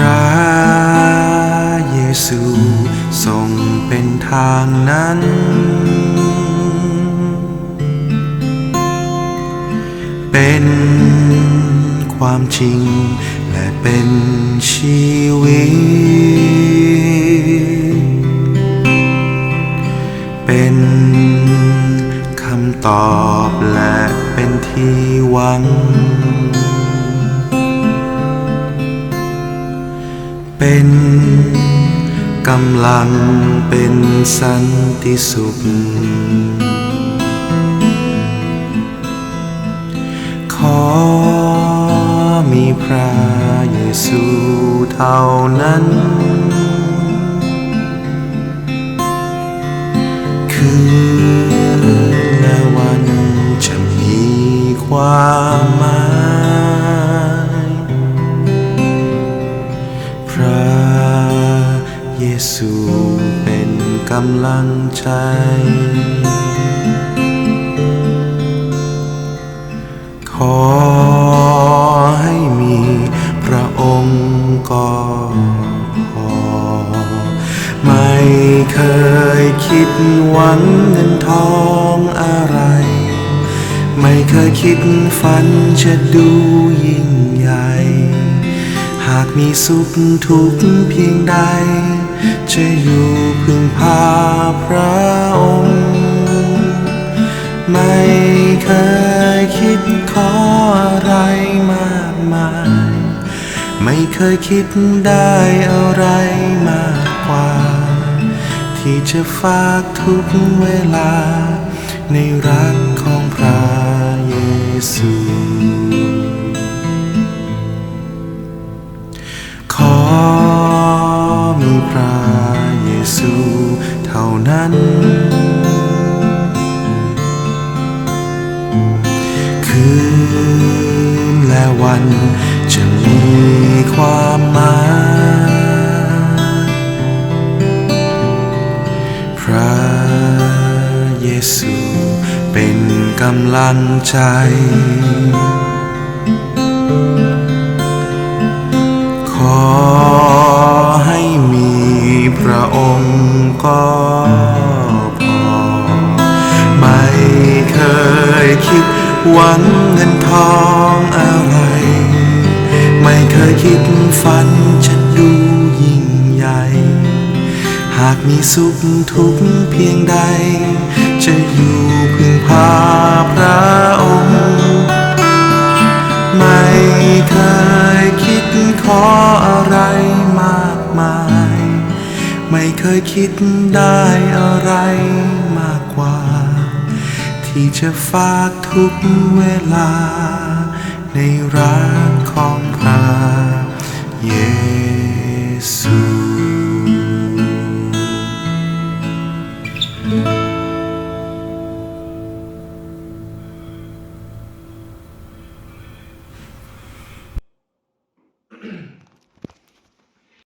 ระเยซูทรงเป็นทางนั้น เป็นความจริงและเป็นชีวิต เป็นคำตอบและเป็นที่หวัง เป็น กำลังเป็นสันติสุข ขอมีพระเยซูเท่านั้น คืนและวันจะมีความ กำลังใจ ขอให้มีพระองค์ก็พอ ไม่เคยคิดหวังเงินทองอะไร ไม่เคยคิดฝันจะดูยิ่งใหญ่หากมีสุขทุกเพียงใด จะอยู่ พึงพาพระองค์ ไม่เคยคิดขออะไรมากมาย ไม่เคยคิดได้อะไรมากกว่า ที่จะฝากทุกเวลา ในรักของพระเยซูขอมีพระ ซูเท่านั้น คืนและวันจะมีความหมายพระเยซูเป็นกำลังใจ พระองค์ก็พอ ไม่เคยคิดหวังเงินทองอะไร ไม่เคยคิดฝันจะดูยิ่งใหญ่ หากมีสุขทุกเพียงใดจะอยู่ เคยคิดได้อะไรมากกว่า ที่จะฝากทุกเวลา ในรักของพระเยซู